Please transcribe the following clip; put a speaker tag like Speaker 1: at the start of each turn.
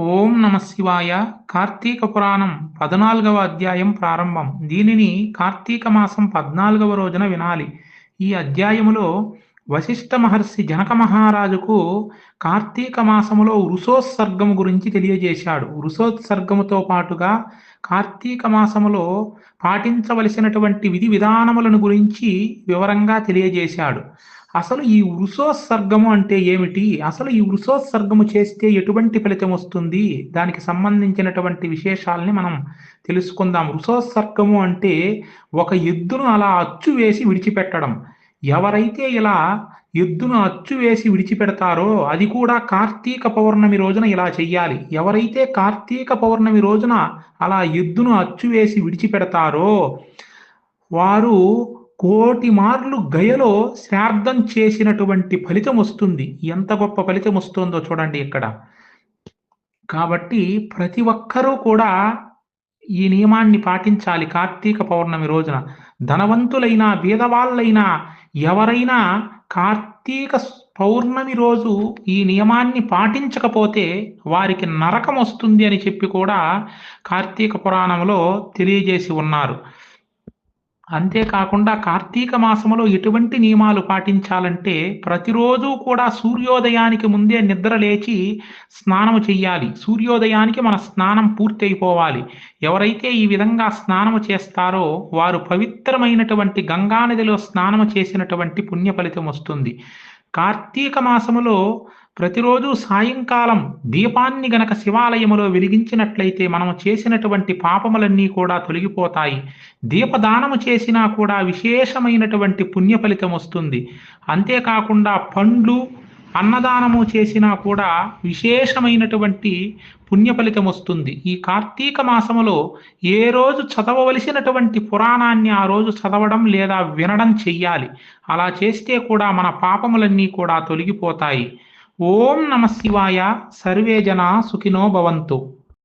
Speaker 1: ఓం నమ శివాయ. కార్తీక పురాణం పద్నాలుగవ అధ్యాయం ప్రారంభం. దీనిని కార్తీక మాసం పద్నాలుగవ రోజున వినాలి. ఈ అధ్యాయములో వశిష్ఠ మహర్షి జనక మహారాజుకు కార్తీక మాసములో వృషోత్సర్గము గురించి తెలియజేశాడు. వృషోత్సర్గముతో పాటుగా కార్తీక మాసములో పాటించవలసినటువంటి విధి విధానములను గురించి వివరంగా తెలియజేశాడు. అసలు ఈ వృషోత్సర్గము అంటే ఏమిటి? అసలు ఈ వృషోత్సర్గము చేస్తే ఎటువంటి ఫలితం వస్తుంది? దానికి సంబంధించినటువంటి విశేషాలని మనం తెలుసుకుందాం. వృషోత్సర్గము అంటే ఒక ఎద్దును అలా అచ్చు వేసి విడిచిపెట్టడం. ఎవరైతే ఇలా ఎద్దును అచ్చు వేసి విడిచిపెడతారో అది కూడా కార్తీక పౌర్ణమి రోజున ఇలా చెయ్యాలి. ఎవరైతే కార్తీక పౌర్ణమి రోజున అలా ఎద్దును అచ్చు వేసి విడిచిపెడతారో వారు కోటి మార్లు గయలో శ్రార్థం చేసినటువంటి ఫలితం వస్తుంది. ఎంత గొప్ప ఫలితం వస్తుందో చూడండి ఇక్కడ. కాబట్టి ప్రతి ఒక్కరూ కూడా ఈ నియమాన్ని పాటించాలి కార్తీక పౌర్ణమి రోజున. ధనవంతులైనా బీదవాళ్ళైనా ఎవరైనా కార్తీక పౌర్ణమి రోజు ఈ నియమాన్ని పాటించకపోతే వారికి నరకం వస్తుంది అని చెప్పి కూడా కార్తీక పురాణంలో తెలియజేసి ఉన్నారు. అంతేకాకుండా కార్తీక మాసములో ఎటువంటి నియమాలు పాటించాలంటే ప్రతిరోజు కూడా సూర్యోదయానికి ముందే నిద్ర లేచి స్నానం చెయ్యాలి. సూర్యోదయానికి మన స్నానం పూర్తి అయిపోవాలి ఎవరైతే ఈ విధంగా స్నానం చేస్తారో వారు పవిత్రమైనటువంటి గంగానదిలో స్నానము చేసినటువంటి పుణ్య ఫలితం వస్తుంది. కార్తీక మాసములో ప్రతిరోజు సాయంకాలం దీపాన్ని గనక శివాలయములో వెలిగించినట్లయితే మనము చేసినటువంటి పాపములన్నీ కూడా తొలగిపోతాయి. దీపదానము చేసినా కూడా విశేషమైనటువంటి పుణ్య ఫలితం వస్తుంది. అంతేకాకుండా పండ్లు అన్నదానము చేసినా కూడా విశేషమైనటువంటి పుణ్య ఫలితం వస్తుంది. ఈ కార్తీక మాసములో ఏ రోజు చదవవలసినటువంటి పురాణాన్ని ఆ రోజు చదవడం లేదా వినడం చెయ్యాలి. అలా చేస్తే కూడా మన పాపములన్నీ కూడా తొలగిపోతాయి. ఓం నమ శివాయ. సర్వే జనా సుఖినో భవంతు.